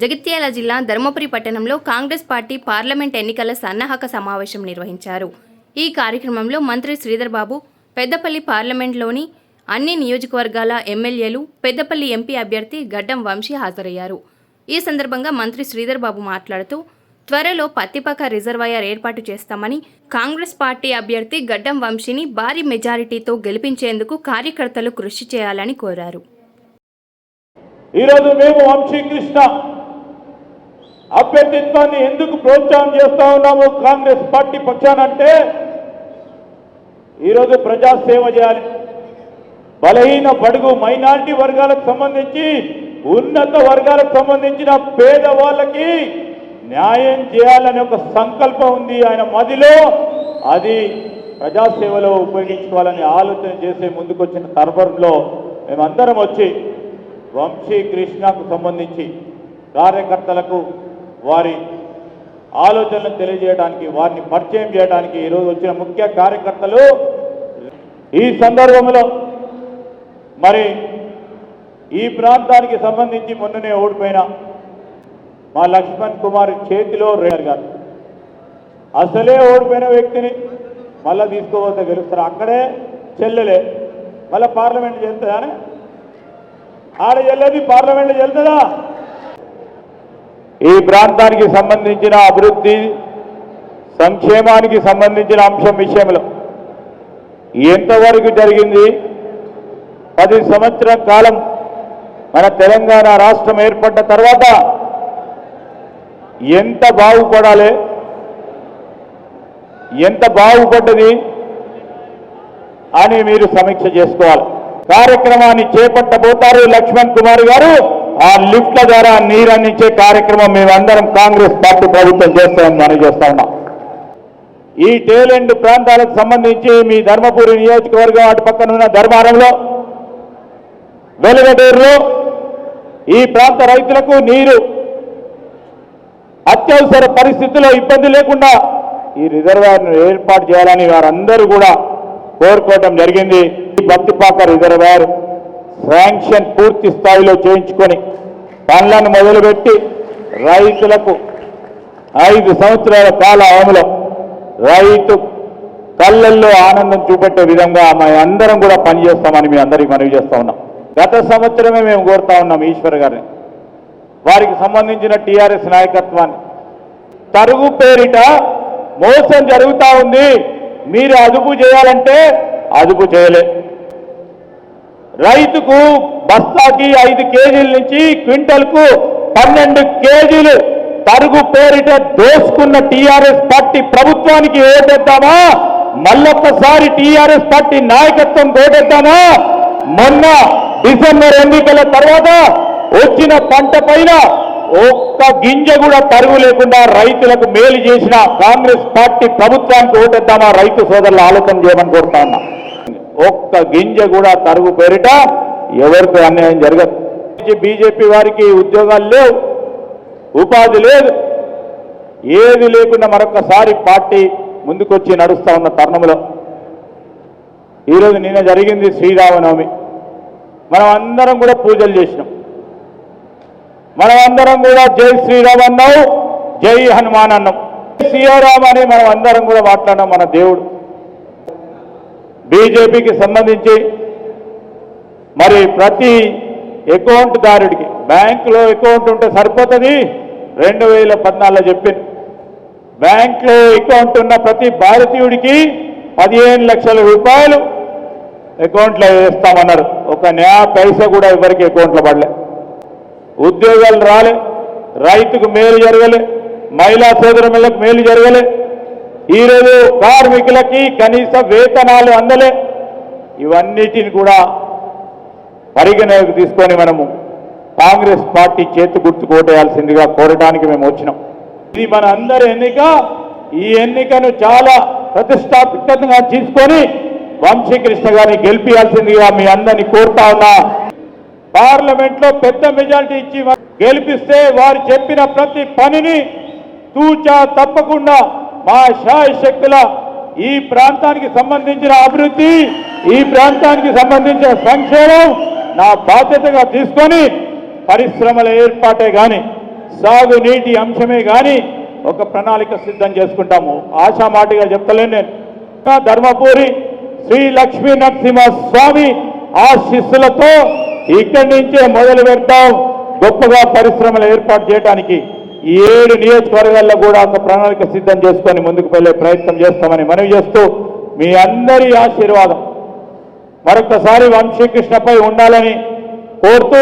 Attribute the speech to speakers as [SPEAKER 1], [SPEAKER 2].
[SPEAKER 1] జగిత్యాల జిల్లా ధర్మపురి పట్టణంలో Congress party parliament ఎన్నికల సన్నాహక సమావేశం నిర్వహించారు. ఈ కార్యక్రమంలో మంత్రి శ్రీధర్ బాబు పెద్దపల్లి పార్లమెంట్లోని అన్ని నియోజకవర్గాల ఎమ్మెల్యేలు పెద్దపల్లి ఎంపీ అభ్యర్థి గడ్డం వంశీ హాజరయ్యారు. ఈ సందర్భంగా మంత్రి శ్రీధర్ బాబు మాట్లాడుతూ త్వరలో పత్తిపక్క రిజర్వాయర్ ఏర్పాటు చేస్తామని కాంగ్రెస్ పార్టీ అభ్యర్థి గడ్డం వంశీని భారీ మెజారిటీతో గెలిపించేందుకు కార్యకర్తలు కృషి చేయాలని కోరారు.
[SPEAKER 2] ఈరోజు మేము వంశీకృష్ణ అభ్యర్థిత్వాన్ని ఎందుకు ప్రోత్సాహం చేస్తా ఉన్నాము కాంగ్రెస్ పార్టీ పక్షానంటే ఈరోజు ప్రజాసేవ చేయాలి. బలహీన బడుగు మైనారిటీ వర్గాలకు సంబంధించి ఉన్నత వర్గాలకు సంబంధించిన పేదవాళ్ళకి న్యాయం చేయాలనే ఒక సంకల్పం ఉంది ఆయన మదిలో. అది ప్రజాసేవలో ఉపయోగించుకోవాలని ఆలోచన చేసే ముందుకొచ్చిన తరబరంలో మేమందరం వచ్చి వంశీ కృష్ణకు సంబంధించి కార్యకర్తలకు వారి ఆలోచనలను తెలియజేయడానికి వారిని పరిచయం చేయడానికి ఈరోజు వచ్చిన ముఖ్య కార్యకర్తలు. ఈ సందర్భంలో మరి ఈ ప్రాంతానికి సంబంధించి మొన్ననే ఓడిపోయిన మా లక్ష్మణ్ కుమార్ చేతిలో రేడర్ గారు. అసలే ఓడిపోయిన వ్యక్తిని మళ్ళీ తీసుకోబోతే గెలుస్తారు. అక్కడే చెల్లెలే. మళ్ళీ పార్లమెంట్ చెల్తుందా ఆడ చెల్లేది పార్లమెంట్ చెల్తుందా ఈ ప్రాంతానికి సంబంధించిన అభివృద్ధి సంక్షేమానికి సంబంధించిన అంశం విషయంలో ఎంతవరకు జరిగింది? పది సంవత్సరం కాలం మన తెలంగాణ రాష్ట్రం ఏర్పడ్డ తర్వాత ఎంత బాగుపడాలి? ఎంత బాగుపడ్డది? అని మీరు సమీక్ష చేసుకోవాలి. కార్యక్రమాన్ని చేపట్టబోతారు లక్ష్మణ్ కుమార్ గారు. ఆ లిఫ్ట్ల ద్వారా నీరు అందించే కార్యక్రమం మేమందరం కాంగ్రెస్ పార్టీ ప్రభుత్వం చేస్తామని మనం చేస్తా ఉన్నాం. ఈ టేలెండ్ ప్రాంతాలకు సంబంధించి మీ ధర్మపురి నియోజకవర్గం అటు పక్కన ఉన్న ధర్మారంలో వెలుగడూరులో ఈ ప్రాంత రైతులకు నీరు అత్యవసర పరిస్థితుల్లో ఇబ్బంది లేకుండా ఈ రిజర్వాయర్ను ఏర్పాటు చేయాలని వారందరూ కూడా కోరుకోవడం జరిగింది. ఈ బత్తిపాక రిజర్వాయర్ శాంక్షన్ పూర్తి స్థాయిలో చేయించుకొని పనులను మొదలుపెట్టి రైతులకు ఐదు సంవత్సరాల కాల అమలు రైతు కళ్ళల్లో ఆనందం చూపెట్టే విధంగా మా అందరం కూడా పనిచేస్తామని మీ అందరికీ మనవి చేస్తా ఉన్నాం. గత సంవత్సరమే మేము కోరుతా ఉన్నాం ఈశ్వర్ గారిని. వారికి సంబంధించిన టీఆర్ఎస్ నాయకత్వాన్ని. తరుగు పేరిట మోసం జరుగుతా ఉంది. మీరు అదుపు చేయాలంటే అదుపు చేయలే. రైతుకు బస్తాకి ఐదు కేజీల నుంచి క్వింటల్కు పన్నెండు కేజీలు తరుగు పేరిట దోసుకున్న టీఆర్ఎస్ పార్టీ ప్రభుత్వానికి ఓటేద్దామా? మళ్ళొక్కసారి టీఆర్ఎస్ పార్టీ నాయకత్వం ఓటేద్దామా? మొన్న డిసెంబర్ ఎన్నికల తర్వాత వచ్చిన పంట పైన ఒక్క గింజ కూడా తరుగు లేకుండా రైతులకు మేలు చేసిన కాంగ్రెస్ పార్టీ ప్రభుత్వానికి ఓటేద్దామా? రైతు సోదరులు ఆలోచన చేయమని కోరుతా ఉన్నా. ఒక్క గింజ కూడా తరుగు పేరిట ఎవరికి అన్యాయం జరగదు. బీజేపీ వారికి ఉద్యోగాలు లేవు ఉపాధి లేదు. ఏది లేకుండా మరొకసారి పార్టీ ముందుకొచ్చి నడుస్తూ ఉన్న తరుణంలో ఈరోజు నిన్న జరిగింది శ్రీరామనవమి. మనం అందరం కూడా పూజలు చేసినాం. మనం అందరం కూడా జై శ్రీరామ్ అన్నావు జై హనుమాన్ అన్నాం. సీతారాం అని మనం అందరం కూడా మాట్లాడినాం మన దేవుడు. బీజేపీకి సంబంధించి మరి ప్రతి అకౌంట్ దారుడికి. బ్యాంకులో అకౌంట్ ఉంటే సరిపోతుంది? రెండు వేల పద్నాలుగులో చెప్పింది. బ్యాంకులో అకౌంట్ ఉన్న ప్రతి భారతీయుడికి పదిహేను లక్షల రూపాయలు అకౌంట్లో వేస్తామన్నారు. ఒక న్యాయ పైసా కూడా ఎవరికి అకౌంట్లో పడలే. ఉద్యోగాలు రాలే రైతుకు మేలు జరగలే మహిళా సోదరులకు మేలు జరగలే ఈరోజు కార్మికులకి కనీస వేతనాలు అందలే. ఇవన్నిటిని కూడా పరిగణలోకి తీసుకొని మనము కాంగ్రెస్ పార్టీ చేతి గుర్తు కోటేయాల్సిందిగా కోరడానికి మేము వచ్చినాం. ఇది మన అందరి ఎన్నిక. ఈ ఎన్నికను చాలా ప్రతిష్టాత్మకంగా తీసుకొని వంశీకృష్ణ గారిని గెలిపించాల్సిందిగా మీ అందరినీ కోరుతా ఉన్నా. పార్లమెంట్లో పెద్ద మెజారిటీ ఇచ్చి గెలిపిస్తే వారు చెప్పిన ప్రతి పనిని తూచా తప్పకుండా మా శాయశక్తుల ఈ ప్రాంతానికి సంబంధించిన అభివృద్ధి ఈ ప్రాంతానికి సంబంధించిన సంక్షేమం నా బాధ్యతగా తీసుకొని పరిశ్రమల ఏర్పాటే కానీ సాగునీటి అంశమే కానీ ఒక ప్రణాళిక సిద్ధం చేసుకుంటాము. ఆశామాటిగా చెప్తలేను నేను. ధర్మపూరి ధర్మపురి శ్రీ లక్ష్మీ నరసింహ స్వామి ఆశీస్సులతో ఇక్కడి నుంచే మొదలు పెడతాం. గొప్పగా పరిశ్రమలు ఏర్పాటు చేయడానికి ఏడు నియోజకవర్గాల్లో కూడా ఒక ప్రణాళిక సిద్ధం చేసుకొని ముందుకు వెళ్ళే ప్రయత్నం చేస్తామని మనవి చేస్తూ మీ అందరి ఆశీర్వాదం. మరొకసారి వంశీకృష్ణపై ఉండాలని కోరుతూ